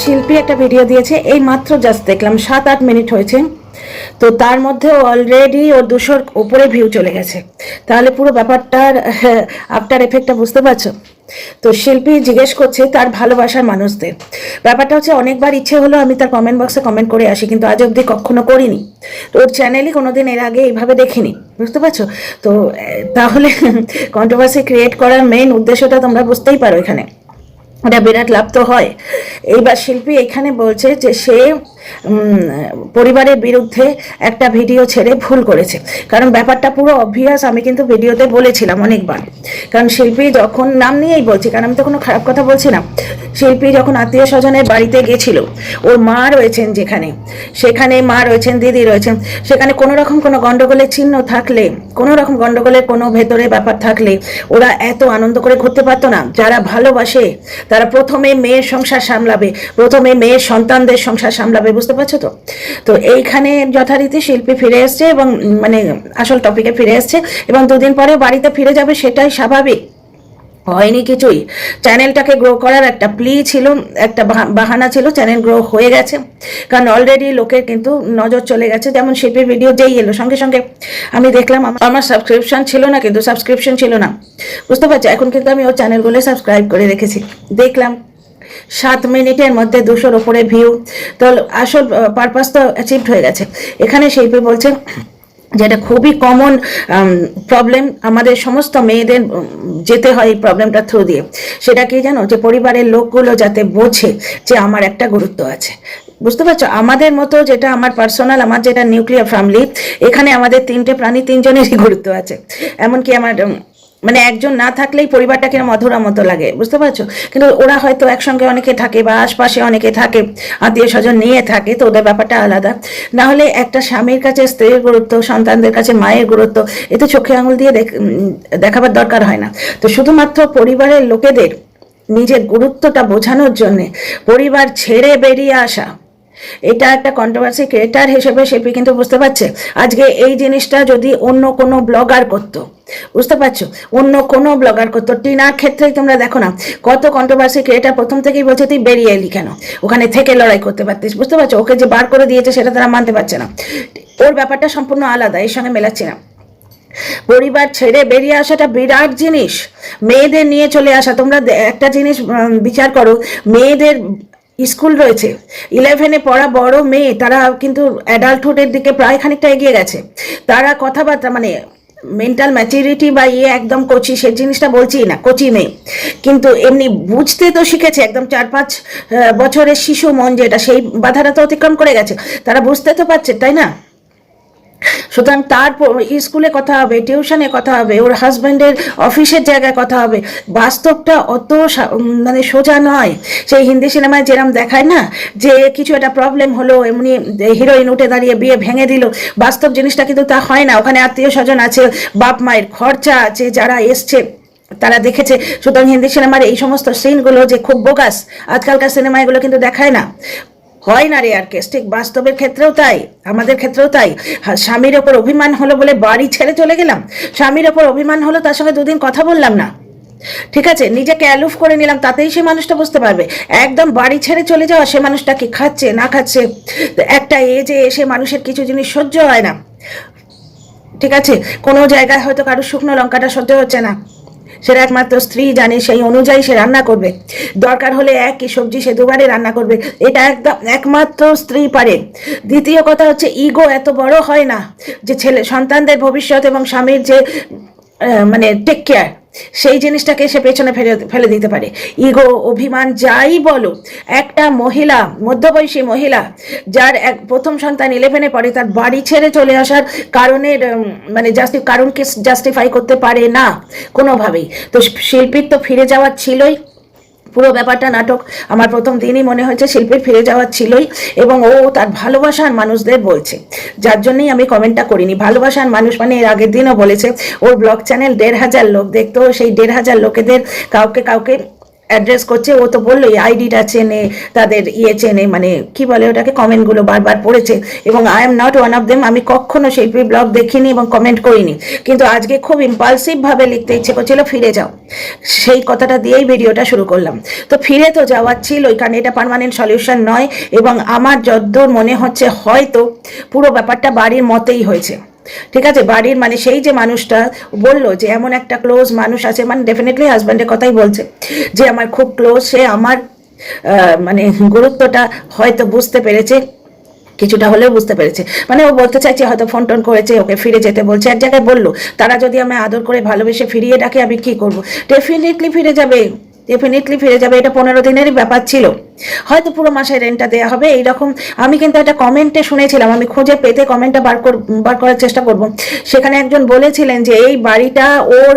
শিল্পী একটা ভিডিও দিয়েছে, এই মাত্র জাস্ট দেখলাম, সাত আট মিনিট হয়েছে। তো তার মধ্যে অলরেডি ওর দুশোর উপরে ভিউ চলে গেছে। তাহলে পুরো ব্যাপারটার আফটার এফেক্টটা বুঝতে পারছ? তো শিল্পী জিজ্ঞেস করছে তার ভালোবাসার মানুষদের। ব্যাপারটা হচ্ছে অনেকবার ইচ্ছে হলো আমি তার কমেন্ট বক্সে কমেন্ট করে আসি, কিন্তু আজ অবধি কখনো করিনি। তো ওর চ্যানেলই কোনোদিন এর আগে এইভাবে দেখিনি, বুঝতে পারছ? তো তাহলে কন্ট্রোভার্সি ক্রিয়েট করার মেইন উদ্দেশ্যটা তোমরা বুঝতেই পারো এখানে। এটা বিরাট লাভ তো হয়। এইবার শিল্পী এখানে বলছে যে সে পরিবারের বিরুদ্ধে একটা ভিডিও ছেড়ে ভুল করেছে। কারণ ব্যাপারটা পুরো অবভিয়াস আমি কিন্তু ভিডিওতে বলেছিলাম অনেকবার। কারণ শিল্পী যখন, নাম নিয়েই বলছি, কারণ আমি তো কোনো খারাপ কথা বলছি না। শিল্পী যখন আত্মীয় স্বজনের বাড়িতে গেছিল, ওর মা রয়েছেন যেখানে, সেখানে মা রয়েছেন, দিদি রয়েছেন, সেখানে কোনো রকম কোনো গন্ডগোলের চিহ্ন থাকলে, কোনো রকম গন্ডগোলের কোনো ভেতরে ব্যাপার থাকলে, ওরা এত আনন্দ করে ঘুরতে পারতো না। যারা ভালোবাসে, তারা প্রথমে মেয়ের সংসার সামলাবে, প্রথমে মেয়ের সন্তানদের সংসার সামলাবে বুঝতে পারছ তো? তো এইখানে যথারীতি শিল্পী ফিরে এসছে এবং মানে আসল টপিকে ফিরে এসছে এবং দুদিন পরে বাড়িতে ফিরে যাবে সেটাই স্বাভাবিক। হয়নি কিছুই। চ্যানেলটাকে গ্রো করার একটা প্লি ছিল, একটা বাহানা ছিল, চ্যানেল গ্রো হয়ে গেছে। কারণ অলরেডি লোকের কিন্তু নজর চলে গেছে। যেমন শিল্পীর ভিডিও যেই এলো, সঙ্গে সঙ্গে আমি দেখলাম আমার সাবস্ক্রিপশন ছিল না, কিন্তু সাবস্ক্রিপশন ছিল না। বুঝতে পারছি? এখন কিন্তু আমি ওর চ্যানেলগুলো সাবস্ক্রাইব করে রেখেছি। দেখলাম। সাত মিনিটের মধ্যে দুশোর ওপরে ভিউ তো আসল পারপাস তো অ্যাচিভড হয়ে গেছে। এখানে শিল্পী বলছে যেটা খুবই কমন প্রবলেম আমাদের সমস্ত মেয়েদের যেতে হয় এই প্রবলেমটা থ্রু দিয়ে। সেটা কি জানো? যে পরিবারের লোকগুলো যাতে বোঝে যে আমার একটা গুরুত্ব আছে। বুঝতে পারছ? আমাদের মতো যেটা আমার পার্সোনাল আমার যেটা নিউক্লিয়ার ফ্যামিলি এখানে আমাদের তিনটে প্রাণী, তিনজনেরই গুরুত্ব আছে। এমনকি আমার মানে একজন না থাকলেই পরিবারটা কিরম অধুরা মতো লাগে, বুঝতে পারছ? কিন্তু ওরা হয়তো একসঙ্গে অনেকে থাকে বা আশপাশে অনেকে থাকে আত্মীয় স্বজন নিয়ে থাকে, তো ওদের ব্যাপারটা আলাদা। না হলে একটা স্বামীর কাছে স্ত্রীর গুরুত্ব, সন্তানদের কাছে মায়ের গুরুত্ব, এ তো চোখে আঙুল দিয়ে দেখ- দেখাবার দরকার হয় না। তো শুধুমাত্র পরিবারের লোকেদের নিজের গুরুত্বটা বোঝানোর জন্যে পরিবার ছেড়ে বেরিয়ে আসা এটা একটা কন্ট্রোভার্সি ক্রিয়েটার হিসেবে শিল্পী কিন্তু বুঝতে পারছে। আজকে এই জিনিসটা যদি অন্য কোনো ব্লগার করতো, বুঝতে পারছ? অন্য কোনো ব্লগার করতো। টিনার ক্ষেত্রেই তোমরা দেখো না, কত কন্ট্রোভার্সি ক্রিয়েটার প্রথম থেকেই বলছে, তুই বেরিয়ে এলি কেন? ওখানে থেকে লড়াই করতে পারতিস। বুঝতে পারছ? ওকে যে বার করে দিয়েছে সেটা তারা মানতে পারছে না। ওর ব্যাপারটা সম্পূর্ণ আলাদা, এর সঙ্গে মেলাচ্ছে না। পরিবার ছেড়ে বেরিয়ে আসাটা বিরাট জিনিস। মেয়েদের নিয়ে চলে আসা, তোমরা একটা জিনিস বিচার করো। মেয়েদের স্কুল রয়েছে। ইলেভেনে পড়া বড় মেয়ে, তারা কিন্তু অ্যাডাল্টহুডের দিকে প্রায় খানিকটা এগিয়ে গেছে। তারা কথাবার্তা মানে মেন্টাল ম্যাচুরিটি বা ইয়ে একদম কচি, সে জিনিসটা বলছি না, কচি মেয়ে। কিন্তু এমনি বুঝতে তো শিখেছে, একদম চার পাঁচ বছরের শিশু মন যেটা, সেই বাধাটা তো অতিক্রম করে গেছে। তারা বুঝতে তো পারছে, তাই না? সুতরাং তার স্কুলে কথা হবে, টিউশনে কথা হবে, ওর হাজব্যান্ডের অফিসের জায়গায় কথা হবে। বাস্তবটা অত মানে সোজা নয়। সেই হিন্দি সিনেমায় যেরম দেখায় না, যে কিছু একটা প্রবলেম হলো, এমনি হিরোইন উঠে দাঁড়িয়ে বিয়ে ভেঙে দিল, বাস্তব জিনিসটা কিন্তু তা হয় না। ওখানে আত্মীয় স্বজন আছে, বাপ মায়ের খরচা আছে, যারা এসছে, তারা দেখেছে। সুতরাং হিন্দি সিনেমার এই সমস্ত সিনগুলো যে খুব বোগাস আজকালকার সিনেমা এগুলো কিন্তু দেখায় না। হয় না রে আর কেস। ঠিক বাস্তবের ক্ষেত্রেও তাই, আমাদের ক্ষেত্রেও তাই। স্বামীর ওপর অভিমান হলো বলে বাড়ি ছেড়ে চলে গেলাম। স্বামীর ওপর অভিমান হলো তার সঙ্গে দুদিন কথা বললাম না। ঠিক আছে, নিজেকে অ্যালুফ করে নিলাম, তাতেই সে মানুষটা বুঝতে পারবে। একদম বাড়ি ছেড়ে চলে যাওয়া সে মানুষটা কি খাচ্ছে, না খাচ্ছে? একটা এজে এসে মানুষের কিছু জিনিস সহ্য হয় না। ঠিক আছে, কোনো জায়গায় হয়তো কারও শুকনো লঙ্কাটা সহ্য হচ্ছে না। সেটা একমাত্র স্ত্রী জানে সেই অনুযায়ী সে রান্না করবে। দরকার হলে একই সবজি সে দুবারে রান্না করবে। এটা একদম একমাত্র স্ত্রী পারে। দ্বিতীয় কথা হচ্ছে ইগো এত বড় হয় না যে ছেলে, সন্তানদের ভবিষ্যৎ এবং স্বামীর যে মানে টেক কেয়ার সেই জিনিসটাকে সে পেছনে ফেলে ফেলে দিতে পারে। ইগো অভিমান যাই বলো, একটা মহিলা, মধ্যবয়সী মহিলা, যার এক, প্রথম সন্তান ইলেভেনে পড়ে, তার বাড়ি ছেড়ে চলে আসার কারণের মানে জাস্টি কারণকে জাস্টিফাই করতে পারে না, কোনোভাবেই। তো শিল্পীর তো ফিরে যাওয়ার ছিলই। পুরো ব্যাপারটা নাটক আমার প্রথম দিনই মনে হয়েছে শিল্পীর ফিরে যাওয়ার ছিলই এবং ও তার ভালোবাসার মানুষদের বলছে। যার জন্যই আমি কমেন্টটা করিনি। ভালোবাসার মানুষ মানে এর আগের দিনও বলেছে, ওর ব্লগ চ্যানেল দেড় হাজার লোক দেখতো, সেই দেড় হাজার লোকেদের কাউকে কাউকে অ্যাড্রেস করছে, ও তো বললোই আইডিটা চেনে, তাদের ইয়ে চেনে মানে কি বলে ওটাকে কমেন্টগুলো বারবার পড়েছে এবং I am not one of them আমি কখনো শিল্পী ব্লগ দেখিনি এবং কমেন্ট করিনি। কিন্তু আজকে খুব ইম্পালসিভভাবে লিখতে ইচ্ছে করছিল, ফিরে যাও। সেই কথাটা দিয়েই ভিডিওটা শুরু করলাম। তো ফিরে তো যাওয়ার ছিলই কারণ এটা পার্মানেন্ট সলিউশন নয় এবং আমার যদ্দূর মনে হচ্ছে হয়তো পুরো ব্যাপারটা বাড়ির মতেই হয়েছে। ঠিক আছে? বাড়ির মানে সেই যে মানুষটা বলল যে এমন একটা ক্লোজ মানুষ আছে মানে ডেফিনেটলি হাজব্যান্ডের কথাই বলছে যে আমার খুব ক্লোজ সে আমার মানে গুরুত্বটা হয়তো বুঝতে পেরেছে, কিছুটা হলেও বুঝতে পেরেছে। মানে ও বলতে চাইছে, হয়তো ফোন টোন করেছে, ওকে ফিরে যেতে বলছে। এক জায়গায় বলল, তারা যদি আমি আদর করে ভালোবেসে ফিরিয়ে ডাকে, আমি কি করব? ডেফিনেটলি ফিরে যাবে। ডেফিনেটলি ফিরে যাবে, এটা পনেরো দিনেরই ব্যাপার ছিল। হয়তো পুরো মাসের রেন্টটা দেওয়া হবে, এইরকম আমি কিন্তু একটা কমেন্টে শুনেছিলাম, আমি খুঁজে পেতে কমেন্টটা বার কর, বার করার চেষ্টা করব। সেখানে একজন বলেছিলেন যে এই বাড়িটা ওর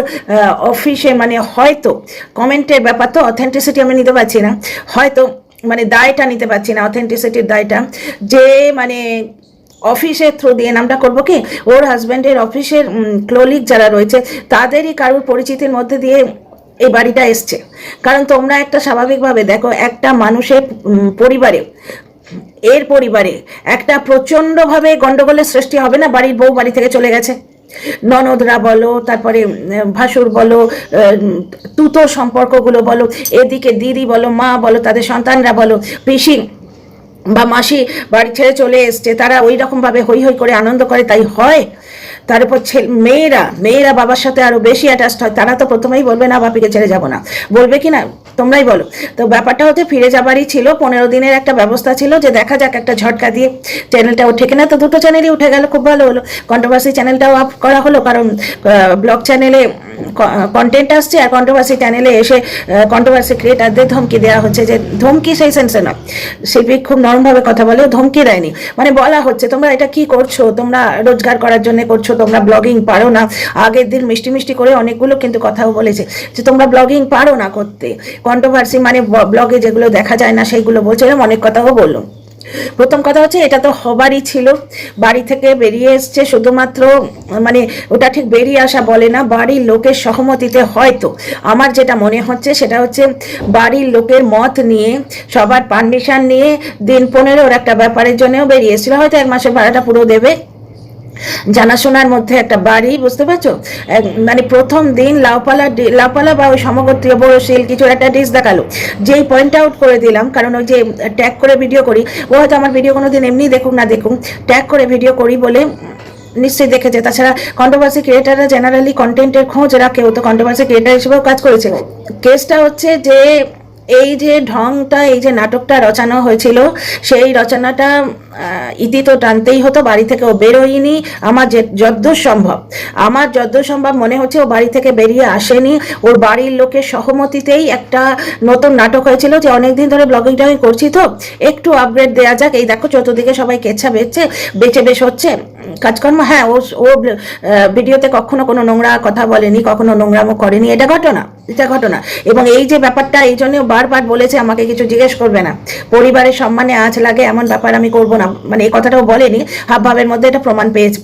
অফিসে মানে হয়তো কমেন্টের ব্যাপার তো অথেন্টিসিটি আমি নিতে পারছি না। হয়তো মানে দায়টা নিতে পারছি না অথেন্টিসিটির দায়টা। যে মানে অফিসের থ্রু দিয়ে নামটা করব কি? ওর হাজব্যান্ডের অফিসের ক্লোলিক যারা রয়েছে, তাদেরই কারোর পরিচিতির মধ্যে দিয়ে এই বাড়িটা এসছে। কারণ তোমরা একটা স্বাভাবিকভাবে দেখো, একটা মানুষের পরিবারে, এর পরিবারে একটা প্রচণ্ডভাবে গণ্ডগোলের সৃষ্টি হবে না বাড়ির বউ বাড়ি থেকে চলে গেছে। ননদরা বলো, তারপরে ভাসুর বলো তুতো সম্পর্কগুলো বলো, এদিকে দিদি বলো, মা বলো, তাদের সন্তানরা বলো, পিসি বা মাসি বাড়ি ছেড়ে চলে এসছে, তারা ওই রকমভাবে হই হই করে আনন্দ করে, তাই হয়। তার উপর ছেলে, মেয়েরা মেয়েরা বাবার সাথে আরও বেশি অ্যাটাচড হয়, তারা তো প্রথমেই বলবে, না, বাপিকে ছেড়ে যাব না। বলবে কি না? তোমরাই বলো। তো ব্যাপারটা হচ্ছে, ফিরে যাবারই ছিল, পনেরো দিনের একটা ব্যবস্থা ছিল যে দেখা যাক একটা ঝটকা দিয়ে চ্যানেলটা উঠে কিনা। তো দুটো চ্যানেলই উঠে গেল, খুব ভালো হলো। কন্ট্রোভার্সি চ্যানেলটাও আপ করা হলো, কারণ ব্লগ চ্যানেলে কন্টেন্ট আসছে আর কন্ট্রোভার্সি চ্যানেলে এসে কন্ট্রোভার্সি ক্রিয়েটারদের ধমকি দেওয়া হচ্ছে যে, ধমকি সেই সেন্সে না। শিল্পী খুব নরমভাবে কথা বলে, ধমকি দেয়নি। মানে বলা হচ্ছে, তোমরা এটা কি করছ? তোমরা রোজগার করার জন্য করছ তোমরা ব্লগিং পারো না। আগের দিন মিষ্টি মিষ্টি করে অনেকগুলো কিন্তু কথাও বলেছে যে, তোমরা ব্লগিং পারো না করতে। কন্ট্রোভার্সি মানে ব্লগে যেগুলো দেখা যায় না, সেইগুলো বলছে এরকম অনেক কথাও বলল। প্রথম কথা হচ্ছে, এটা তো হবারই ছিল। বাড়ি থেকে বেরিয়ে এসছে শুধুমাত্র মানে ওটা ঠিক বেরিয়ে আসা বলে না, বাড়ির লোকের সহমতিতে হয়তো। আমার যেটা মনে হচ্ছে, সেটা হচ্ছে বাড়ির লোকের মত নিয়ে, সবার পারমিশন নিয়ে দিন পনেরোর একটা ব্যাপারের জন্যও বেরিয়ে এসেছিল। হয়তো এক মাসের ভাড়াটা পুরো দেবে। জানাশোনার মধ্যে একটা বাড়ি, বুঝতে পারছ? মানে প্রথম দিন লাউপালা লাউপালা বা ওই সমগোত্রীয় বড়শিল কিছু একটা ডিশ দেখাল। যেই পয়েন্ট আউট করে দিলাম, কারণ ওই যে ট্যাগ করে ভিডিও করি, ও হয়তো আমার ভিডিও কোনো দিন এমনি দেখুক না দেখুক ট্যাগ করে ভিডিও করি বলে নিশ্চয়ই দেখেছে। তাছাড়া কন্ট্রোভার্সি ক্রিয়েটাররা জেনারেলি কন্টেন্টের খোঁজ রাখে, ও তো কন্ট্রোভার্সি ক্রিয়েটার হিসেবেও কাজ করেছে। কেসটা হচ্ছে যে এই যে ঢংটা, এই যে নাটকটা রচানো হয়েছিল, সেই রচনাটা ইতি তো টানতেই হতো, বাড়ি থেকে ও বেরোয়নি। আমার যে যদ্দূর সম্ভব, আমার যদ্দূর সম্ভব মনে হচ্ছে ও বাড়ি থেকে বেরিয়ে আসেনি। ওর বাড়ির লোকের সহমতিতেই একটা নতুন নাটক হয়েছিল যে অনেকদিন ধরে ব্লগিং টগিং করছি তো, একটু আপগ্রেড দেওয়া যাক। এই দেখো, চতুর্দিকে সবাই কেচ্ছা বেচছে, বেচে বেশ হচ্ছে। কাজকর্ম হ্যাঁ ও ও ভিডিওতে কখনো কোনো নোংরা কথা বলেনি, কখনো নোংরামো করেনি, এটা ঘটনা এটা ঘটনা। এবং এই যে ব্যাপারটা, এই জন্য বারবার বলেছে, আমাকে কিছু জিজ্ঞেস করবে না। পরিবারের সম্মানে আঁচ লাগে এমন ব্যাপার আমি করব না। মানে এই কথাটাও বলেনি, হাবভাবের মধ্যে এটা প্রমাণ পেয়েছে,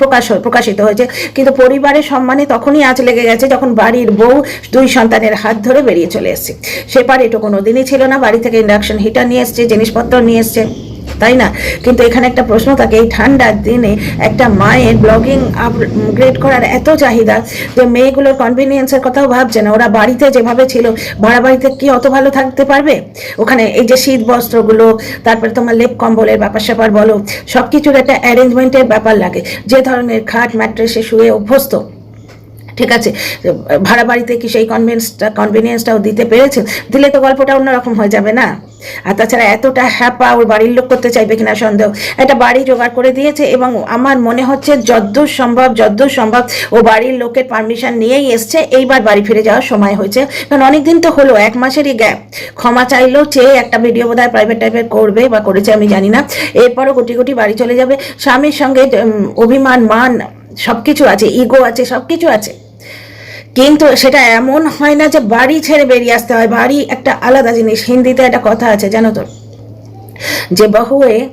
প্রকাশ, প্রকাশিত হয়েছে। কিন্তু পরিবারের সম্মানে তখনই আঁচ লেগে গেছে যখন বাড়ির বউ দুই সন্তানের হাত ধরে বেরিয়ে চলে এসেছে। সেপার এটা কোনো দিনই ছিল না, বাড়ি থেকে ইন্ডাকশন হিটার নিয়ে এসছে, জিনিসপত্র নিয়ে এসছে। তাই না? কিন্তু এখানে একটা প্রশ্ন থাকে, এই ঠান্ডার দিনে একটা মায়ের ব্লগিং আপগ্রেড করার এত চাহিদা যে মেয়েগুলোর কনভিনিয়েন্সের কথাও ভাবছে না। ওরা বাড়িতে যেভাবে ছিল ভাড়া বাড়িতে কি অত ভালো থাকতে পারবে? ওখানে এই যে শীত বস্ত্রগুলো, তারপরে তোমার লেপ কম্বলের ব্যাপার স্যাপার বলো সব কিছুর একটা অ্যারেঞ্জমেন্টের ব্যাপার লাগে। যে ধরনের খাট ম্যাট্রেসে শুয়ে অভ্যস্ত ঠিক আছে? ভাড়া বাড়িতে কি সেই কনভিনিয়েন্সটা কনভিনিয়েন্সটাও দিতে পেরেছে? দিলে তো গল্পটা অন্যরকম হয়ে যাবে না? আর তাছাড়া এতটা হ্যাপা ওর বাড়ির লোক করতে চাইবে কিনা সন্দেহ? একটা বাড়ি জোগাড় করে দিয়েছে এবং আমার মনে হচ্ছে যদ্দূর সম্ভব যদ্দূর সম্ভব ও বাড়ির লোকের পারমিশন নিয়েই এসছে, এইবার বাড়ি ফিরে যাওয়ার সময় হয়েছে। কারণ অনেক দিন তো হলো, এক মাসেরই গ্যাপ ক্ষমা চাইলেও চেয়ে একটা ভিডিও বোধহয় প্রাইভেট টাইপের করবে বা করেছে আমি জানি না। এরপরও গুটি গুটি বাড়ি চলে যাবে। স্বামীর সঙ্গে অভিমান, মান সবকিছু আছে ইগো আছে, সবকিছু আছে। কিন্তু সেটা এমন হয় না যে বাড়ি ছেড়ে বেরিয়ে আসতে হয়, বাড়ি একটা আলাদা জিনিস। হিন্দিতে একটা কথা আছে, জানো তো? যে বহুয়ে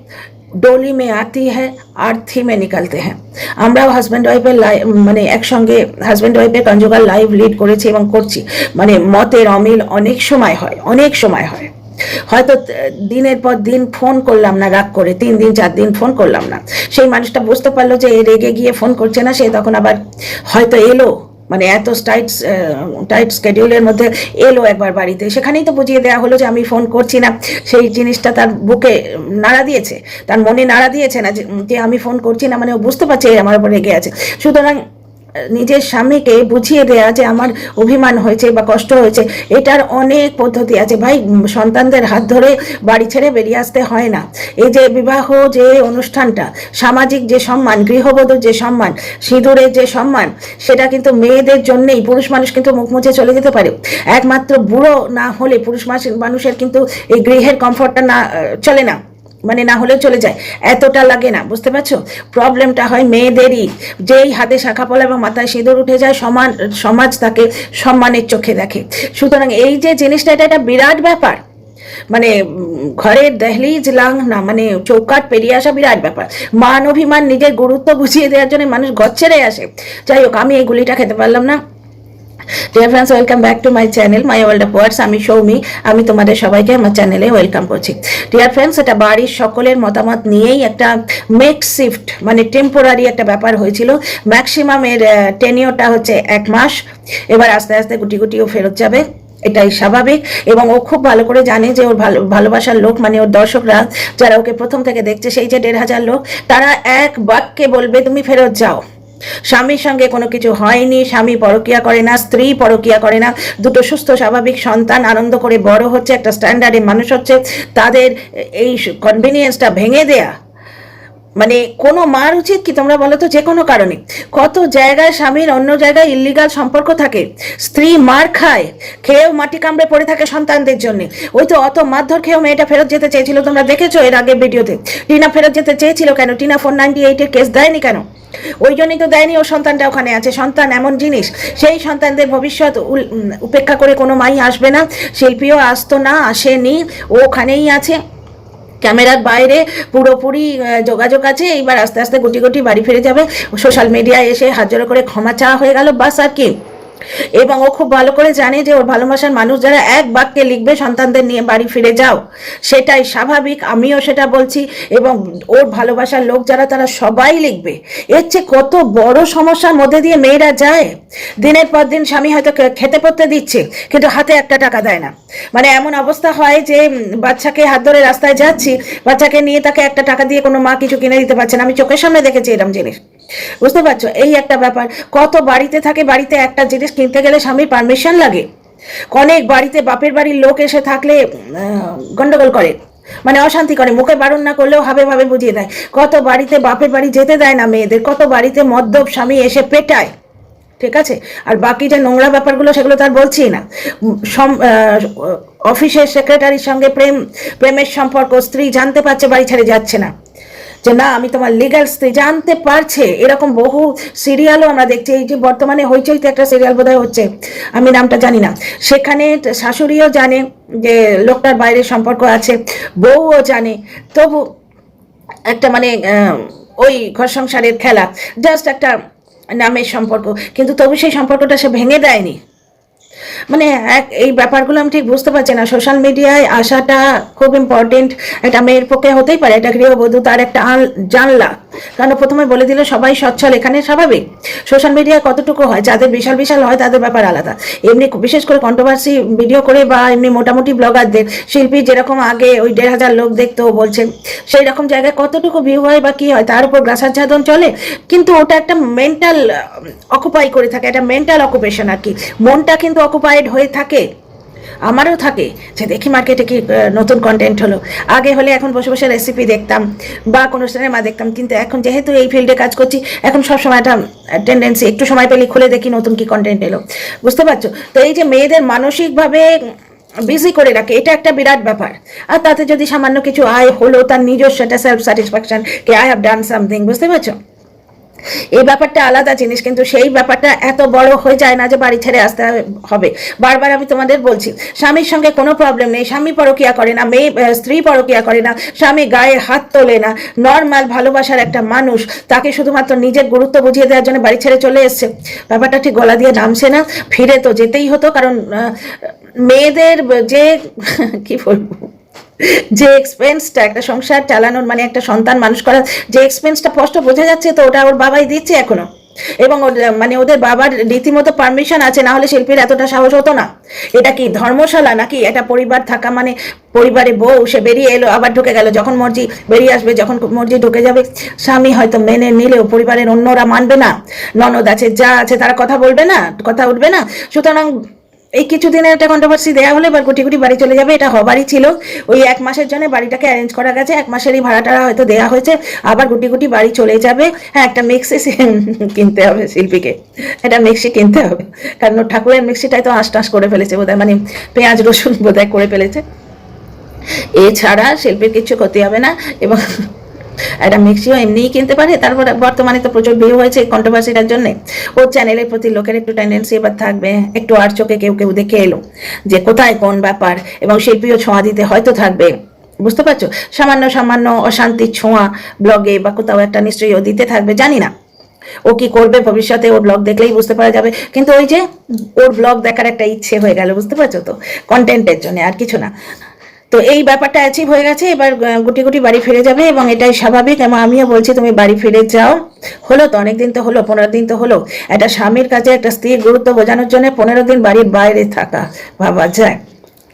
ডোলি মে আতি হ্যাঁ আর্থি মে নিকালতে হ্যাঁ আমরাও হাজব্যান্ড ওয়াইফের মানে একসঙ্গে হাজব্যান্ড ওয়াইফের কনজুগাল লাইভ লিড করেছি এবং করছি। মানে মতের অমিল অনেক সময় হয়, অনেক সময় হয়। হয়তো দিনের পর দিন ফোন করলাম না, রাগ করে, তিন দিন, চার দিন ফোন করলাম না। সেই মানুষটা বুঝতে পারল যে এ রেগে গিয়ে ফোন করছে না, সে তখন আবার হয়তো এলো মানে এত টাইট টাইট স্কেডিউলের মধ্যে এলো একবার বাড়িতে। সেখানেই তো বুঝিয়ে দেওয়া হলো যে আমি ফোন করছি না। সেই জিনিসটা তার বুকে নাড়া দিয়েছে। তার মনে নাড়া দিয়েছে না যে আমি ফোন করছি না মানে ও বুঝতে পারছে আমার উপর রেগে আছে। সুতরাং নিজের স্বামীকে বুঝিয়ে দেয়া যে আমার অভিমান হয়েছে বা কষ্ট হয়েছে, এটার অনেক পদ্ধতি আছে। ভাই সন্তানদের হাত ধরে বাড়ি ছেড়ে বেরিয়ে আসতে হয় না। এই যে বিবাহ যে অনুষ্ঠানটা, সামাজিক যে সম্মান, গৃহবধূর যে সম্মান, সিঁদুরের যে সম্মান, সেটা কিন্তু মেয়েদের জন্যেই পুরুষ মানুষ কিন্তু মুখ মুছে চলে যেতে পারে। একমাত্র বুড়ো না হলে পুরুষ মানুষের কিন্তু এই গৃহের কমফর্টটা না চলে না। মানে না হলেও চলে যায়। এতটা লাগে না, বুঝতে পারছ? প্রবলেমটা হয় মেয়েদেরই। যেই হাতে শাখা পলা এবং মাথায় সিঁদুর উঠে যায়, সমান, সমাজ তাকে সম্মানের চোখে দেখে। সুতরাং এই যে জিনিসটা, এটা একটা বিরাট ব্যাপার। মানে ঘরের দহলিজ লাং না মানে চৌকাট পেরিয়ে আসা বিরাট ব্যাপার। মান অভিমান নিজের গুরুত্ব বুঝিয়ে দেওয়ার জন্য মানুষ ঘর ছেড়ে আসে। যাই হোক, আমি এই গুলিটা খেতে পারলাম না। Dear friends welcome back to my channel my world of words আমি সৌমি, আমি তোমাদের সবাইকে আমার চ্যানেলে ওয়েলকাম করছি। ডিয়ার ফ্রেন্ডস এটা বাড়ির সকলের মতামত নিয়েই একটা মেক শিফট মানে টেম্পোরারি একটা ব্যাপার হয়েছিল। ম্যাক্সিমামের টেনিওটা হচ্ছে এক মাস। এবার আস্তে আস্তে গুটি গুটিও ফেরত যাবে। এটাই স্বাভাবিক। এবং ও খুব ভালো করে জানে যে ওর ভালো, ভালোবাসার লোক মানে ওর দর্শকরা, যারা ওকে প্রথম থেকে দেখছে, সেই যে দেড় হাজার লোক, তারা এক বাক্যে বলবে, তুমি ফেরত যাও। স্বামীর সঙ্গে কোনো কিছু হয়নি, স্বামী পরকিয়া করে না, স্ত্রী পরকিয়া করে না, দুটো সুস্থ স্বাভাবিক সন্তান আনন্দ করে বড় হচ্ছে, একটা স্ট্যান্ডার্ডে মানুষ হচ্ছে, তাদের এই কনভিনিয়েন্সটা ভেঙে দেয়া। মানে কোনো মার উচিত কি তোমরা বলো তো? যে কোনো কারণে। কত জায়গায় স্বামীর অন্য জায়গায় ইলিগাল সম্পর্ক থাকে। স্ত্রী মার খায়, খেয়েও মাটি কামড়ে পড়ে থাকে সন্তানদের জন্য। ওই তো অত মারধর খেয়েও মেয়েটা ফেরত যেতে চেয়েছিল, তোমরা দেখেছ এর আগে ভিডিওতে টিনা ফেরত যেতে চেয়েছিল কেন? টিনা ফোর নাইনটি এইটের কেস দেয়নি কেন? ওই জন্যই তো দেয়নি ও সন্তানটা ওখানে আছে। সন্তান এমন জিনিস, সেই সন্তানদের ভবিষ্যৎ উপেক্ষা করে কোনো মাই আসবে না। শিল্পীও আসতো না, আসেনি, ও ওখানেই আছে। ক্যামেরার বাইরে পুরোপুরি যোগাযোগ আছে। এইবার আস্তে আস্তে গুটি গুটি বাড়ি ফিরে যাবে। সোশ্যাল মিডিয়ায় এসে হাত জোড়ো করে ক্ষমা চাওয়া হয়ে গেল। বাস আর কি। এবং ও খুব ভালো করে জানে যে ওর ভালোবাসার মানুষ যারা এক বাক্যে লিখবে সন্তানদের নিয়ে বাড়ি ফিরে যাও। সেটাই স্বাভাবিক, আমিও সেটা বলছি এবং ওর ভালোবাসার লোক যারা তারা সবাই লিখবে। এর চেয়ে কত বড় সমস্যার মধ্যে দিয়ে মেয়েরা যায়। দিনের পর দিন স্বামী হয়তো খেতে পড়তে দিচ্ছে, কিন্তু হাতে একটা টাকা দেয় না। মানে এমন অবস্থা হয় যে বাচ্চাকে হাত ধরে রাস্তায় যাচ্ছি, বাচ্চাকে নিয়ে তাকে একটা টাকা দিয়ে কোনো মা কিছু কিনে দিতে পারছে না। আমি চোখের সামনে দেখেছি এরম জিনিস। বুঝতে পারছ? এই একটা ব্যাপার। কত বাড়িতে থাকে, বাড়িতে একটা জিনিস কিনতে গেলে স্বামীর পারমিশন লাগে। অনেক বাড়িতে বাপের বাড়ির লোক এসে থাকলে গন্ডগোল করে। মানে অশান্তি করে, মুখে বারণ না করলেও ভাবে ভাবে বুঝিয়ে দেয়। কত বাড়িতে বাপের বাড়ি যেতে দেয় না মেয়েদের, কত বাড়িতে মদ্যপ স্বামী এসে পেটায়। ঠিক আছে? আর বাকি যে নোংরা ব্যাপারগুলো, সেগুলো তার বলছি না। সম অফিসের সেক্রেটারির সঙ্গে প্রেম, প্রেমের সম্পর্ক, স্ত্রী জানতে পারছে, বাড়ি ছেড়ে যাচ্ছে না। যে না, আমি তোমার লিগাল স্ত্রী জানতে পারছে। এরকম বহু সিরিয়ালও আমরা দেখছি। এই যে বর্তমানে হইচইতে একটা সিরিয়াল বোধহয় হচ্ছে, আমি নামটা জানি না। সেখানে শাশুড়িও জানে যে লোকটার বাইরে সম্পর্ক আছে, বউও জানে। তবু একটা মানে ওই ঘর সংসারের খেলা জাস্ট একটা নামের সম্পর্ক। কিন্তু তবু সেই সম্পর্কটা সে ভেঙে দেয়নি। মানে এক, এই ব্যাপারগুলো আমি ঠিক বুঝতে পারছি না। সোশ্যাল মিডিয়ায় আসাটা খুব ইম্পর্টেন্ট একটা মেয়ের পক্ষে হতেই পারে। একটা গৃহবধূ, তার একটা জানলা। কারণ প্রথমে বলে দিল সবাই সচ্ছল, এখানে স্বাভাবিক। সোশ্যাল মিডিয়ায় কতটুকু হয়? যাদের বিশাল বিশাল হয়, তাদের ব্যাপার আলাদা। এমনি বিশেষ করে কন্ট্রোভার্সি ভিডিও করে বা এমনি মোটামুটি ব্লগারদের শিল্পী যেরকম আগে ওই দেড় হাজার লোক দেখতো বলছে সেই রকম জায়গায় কতটুকু ভিউ হয় বা কী হয়, তার উপর গ্রাসাচ্ছাদন চলে। কিন্তু ওটা একটা মেন্টাল অকুপাই করে থাকে, একটা মেন্টাল অকুপেশন আর কি। মনটা কিন্তু অকুপাইড হয়ে থাকে। আমারও থাকে যে দেখি মার্কেটে কি নতুন কন্টেন্ট হলো। আগে হলে এখন বসে বসে রেসিপি দেখতাম বা কোনো সিনেমা দেখতাম, কিন্তু এখন যেহেতু এই ফিল্ডে কাজ করছি, এখন সব সময় একটা টেন্ডেন্সি একটু সময় পেলে খুলে দেখি নতুন কি কন্টেন্ট এলো। বুঝতে পারছ? তো এই যে মেয়েদের মানসিকভাবে বিজি করে রাখে, এটা একটা বিরাট ব্যাপার। আর তাতে যদি সামান্য কিছু আয় হলো, তার নিজস্ব একটা সেলফ স্যাটিসফ্যাকশন কে আই হ্যাভ ডান সামথিং বুঝতে পারছ? এই ব্যাপারটা আলাদা জিনিস, কিন্তু সেই ব্যাপারটা এত বড় হয়ে যায় না যে বাড়ি ছেড়ে আসতে হবে। বারবার আমি তোমাদের বলছি, স্বামীর সঙ্গে কোনো প্রবলেম নেই, স্বামী পরকিয়া করে না, মেয়ে স্ত্রী পরকিয়া করে না, স্বামী গায়ে হাত তোলে না নর্মাল ভালোবাসার একটা মানুষ, তাকে শুধুমাত্র নিজের গুরুত্ব বুঝিয়ে দেওয়ার জন্য বাড়ি ছেড়ে চলে এসছে। ব্যাপারটা ঠিক গলা দিয়ে নামছে না, ফিরে তো যেতেই হতো, কারণ মেয়েদের যে, কি বলব? যে এক্সপেন্সটা একটা সংসার চালানোর মানে একটা সন্তান মানুষ করার যে এক্সপেন্সটা স্পষ্ট বোঝা যাচ্ছে, তো ওটা ওর বাবাই দিচ্ছে এখনও। এবং মানে ওদের বাবার রীতিমতো পারমিশন আছে, না হলে শিল্পীর এতটা সাহস হতো না। এটা কি ধর্মশালা নাকি? এটা পরিবার থাকা মানে পরিবারে বউ, সে বেরিয়ে এলো, আবার ঢুকে গেল। যখন মর্জি বেরিয়ে আসবে, যখন মর্জি ঢুকে যাবে, স্বামী হয়তো মেনে নিলেও পরিবারের অন্যরা মানবে না। ননদ আছে, যা আছে, তারা কথা বলবে না, কথা উঠবে না। সুতরাং এই কিছুদিনের একটা কন্ট্রোভার্সি দেওয়া হলে, এবার গুটি গুটি বাড়ি চলে যাবে, এটা হবারই ছিল। ওই এক মাসের জন্য বাড়িটাকে অ্যারেঞ্জ করা গেছে, এক মাসেরই ভাড়াটা হয়তো দেওয়া হয়েছে, আবার গুটি গুটি বাড়ি চলে যাবে। হ্যাঁ একটা মিক্সি কিনতে হবে শিল্পীকে। একটা মিক্সি কিনতে হবে। কারণ ঠাকুরের মিক্সিটাই তো আঁশ টাস করে ফেলেছে বোধহয় মানে পেঁয়াজ, রসুন বোধহয় করে ফেলেছে। এছাড়া শিল্পীর কিছু ক্ষতি হবে না, এবং একটা মিক্সিও এমনিই কিনতে পারে, তারপর বর্তমানে তো প্রচুর ভিউ হয়েছে কন্ট্রোভার্সিটার জন্য। ও চ্যানেলের প্রতি লোকের একটু টেন্ডেন্সি এবার থাকবে, একটু আর চোখে কেউ কেউ দেখে এলো যে কোথায় কোন ব্যাপার, এবং শিল্পীও ছোঁয়া দিতে হয়তো থাকবে। বুঝতে পারছ? সামান্য সামান্য অশান্তির ছোঁয়া ব্লগে বা কোথাও একটা নিশ্চয়ই ও দিতে থাকবে, জানি না। ও কি করবে? ভবিষ্যতে ওর ব্লগ দেখলেই বুঝতে পারা যাবে। কিন্তু ওই যে ওর ব্লগ দেখার একটা ইচ্ছে হয়ে গেল, বুঝতে পারছ তো? কন্টেন্টের জন্য, আর কিছু না। তো এই ব্যাপারটা অ্যাচিভ হয়ে গেছে, এবার গুটি গুটি বাড়ি ফিরে যাবে এবং এটাই স্বাভাবিক। এবং আমিও বলছি, তুমি বাড়ি ফিরে যাও। হলো তো, অনেক দিন তো হলো, পনেরো দিন তো হলো। একটা স্বামীর কাছে একটা স্ত্রীর গুরুত্ব বোঝানোর জন্য পনেরো দিন বাড়ির বাইরে থাকা। ভাবা যায়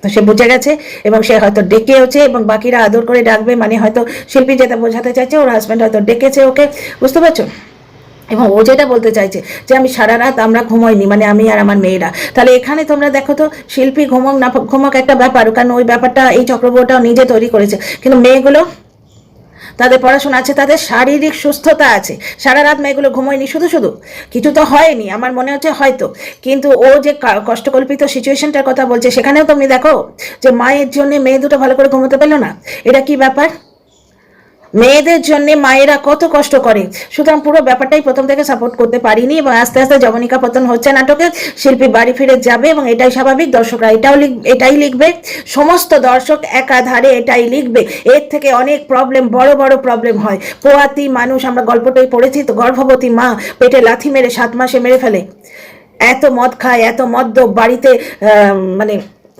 তো সে বুঝে গেছে, এবং সে হয়তো ডেকেওছে, এবং বাকিরা আদর করে ডাকবে। মানে হয়তো শিল্পী যেটা বোঝাতে চাইছে, ওর হাজব্যান্ড হয়তো ডেকেছে ওকে। বুঝতে পারছ? এবং ও যেটা বলতে চাইছে যে আমি সারা রাত আমরা ঘুমাইনি মানে আমি আর আমার মেয়েরা। তাহলে এখানে তোমরা দেখো তো, শিল্পী ঘুমক না ঘুমক একটা ব্যাপার, কারণ ওই ব্যাপারটা এই চক্রবর্তীটাও নিজে তৈরি করেছে। কিন্তু মেয়েগুলো, তাদের পড়াশোনা আছে, তাদের শারীরিক সুস্থতা আছে। সারা রাত মেয়েগুলো ঘুমোয়নি, শুধু শুধু। কিছু তো হয়নি, আমার মনে হচ্ছে হয়তো। কিন্তু ও যে কষ্টকল্পিত সিচুয়েশনটার কথা বলছে, সেখানেও তুমি দেখো যে মায়ের জন্য মেয়ে দুটো ভালো করে ঘুমোতে পেল না। এটা কি ব্যাপার? মেয়েদের জন্য মায়েরা কত কষ্ট করে। সুতরাং পুরো ব্যাপারটাই প্রথম থেকে সাপোর্ট করতে পারিনি এবং আস্তে আস্তে জবনিকা পতন হচ্ছে নাটকে, শিল্পী বাড়ি ফিরে যাবে এবং এটাই স্বাভাবিক। দর্শকরা এটাও এটাই লিখবে। সমস্ত দর্শক একাধারে এটাই লিখবে। এর থেকে অনেক প্রবলেম বড় বড় প্রবলেম হয়। পোয়াতি মানুষ, আমরা গল্পটাই পড়েছি, তো গর্ভবতী মা পেটে লাথি মেরে সাত মাসে মেরে ফেলে। এত মদ খায়, এত মদ্য বাড়িতে মানে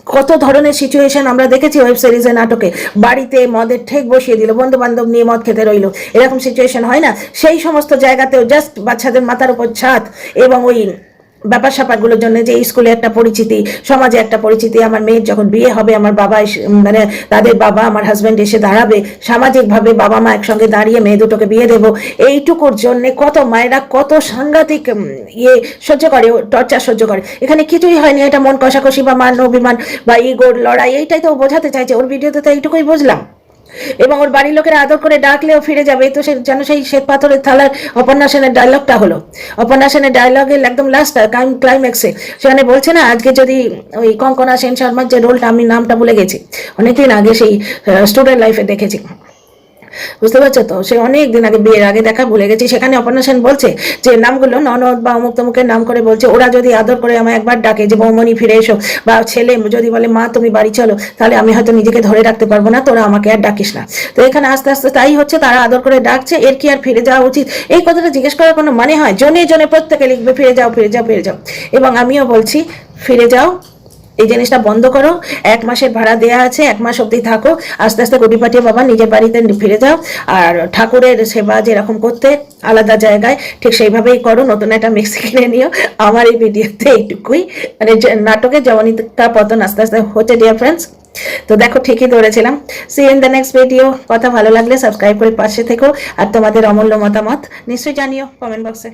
কত ধরনের সিচুয়েশন আমরা দেখেছি ওয়েব সিরিজে নাটকে। বাড়িতে মদের ঠেক বসিয়ে দিল বন্ধু বান্ধব নিয়ে মদ খেতে রইল। এরকম সিচুয়েশন হয় না? সেই সমস্ত জায়গাতেও জাস্ট বাচ্চাদের মাথার উপর ছাদ এবং ওই ব্যাপার স্যাপারগুলোর জন্য যে স্কুলে একটা পরিচিতি, সমাজে একটা পরিচিতি, আমার মেয়ের যখন বিয়ে হবে, আমার বাবা মানে তাদের বাবা, আমার হাজব্যান্ড এসে দাঁড়াবে, সামাজিকভাবে বাবা মা একসঙ্গে দাঁড়িয়ে মেয়ে দুটোকে বিয়ে দেবো, এইটুকুর জন্য কত মায়েরা কত সাংঘাতিক ইয়ে সহ্য করে টর্চার সহ্য করে। এখানে কিছুই হয়নি, এটা মন কষাকষি বা মান অভিমান বা ইগোর লড়াই, এইটাই তো বোঝাতে চাইছে। ওর ভিডিওতে তো এইটুকুই বুঝলাম। এবং ওর বাড়ির লোকেরা আদর করে ডাকলেও ফিরে যাবে। তো সে যেন সেই শ্বেত পাথরের থালার অপর্ণা সেনের ডায়লগটা হলো অপর্ণা সেনের ডায়লগের একদম লাস্ট ক্লাইম্যাক্সে সেখানে বলছে না, আজকে যদি ওই কঙ্কনা সেন শর্মার যে রোলটা আমি নামটা ভুলে গেছি। অনেকদিন আগে সেই স্টুডেন্ট লাইফে দেখেছি। বুঝতে পারছ তো? সে অনেক দিন আগে বিয়ের আগে দেখা ভুলে গেছি। সেখানে অপর্ণা সেন বলছে যে, নামগুলো ননদ বা অমুক তমুকের নাম করে বলছে, ওরা যদি আদর করে আমায় একবার ডাকে যে বৌমনি ফিরে এসো বা ছেলে যদি বলে, মা, তুমি বাড়ি চলো, তাহলে আমি হয়তো নিজেকে ধরে রাখতে পারব না, তোরা আমাকে আর ডাকিস না। তো এখানে আস্তে আস্তে তাই হচ্ছে, তারা আদর করে ডাকছে, এর কি আর ফিরে যাওয়া উচিত? এই কথাটা জিজ্ঞেস করার কোনো মানে হয়? জনে জনে প্রত্যেকে লিখবে, ফিরে যাও ফিরে যাও ফিরে যাও। এবং আমিও বলছি, ফিরে যাও এই জিনিসটা বন্ধ করো। এক মাসের ভাড়া দেয়া আছে, এক মাস অবধি থাকো। আস্তে আস্তে গুটি পাঠিয়ে বাবা নিজের বাড়িতে ফিরে যাও। আর ঠাকুরের সেবা যেরকম করতে আলাদা জায়গায়, ঠিক সেইভাবেই করো। নতুন একটা মিক্সি কিনে নিও। আমার এই ভিডিওতে এইটুকুই। মানে নাটকে জবনিকা পতন আস্তে আস্তে হচ্ছে ডিয়ার ফ্রেন্ডস তো দেখো, ঠিকই ধরেছিলাম। See in the next video কথা ভালো লাগলে সাবস্ক্রাইব করে পাশে থেকো। আর তোমাদের অমূল্য মতামত নিশ্চয়ই জানিও কমেন্ট বক্সে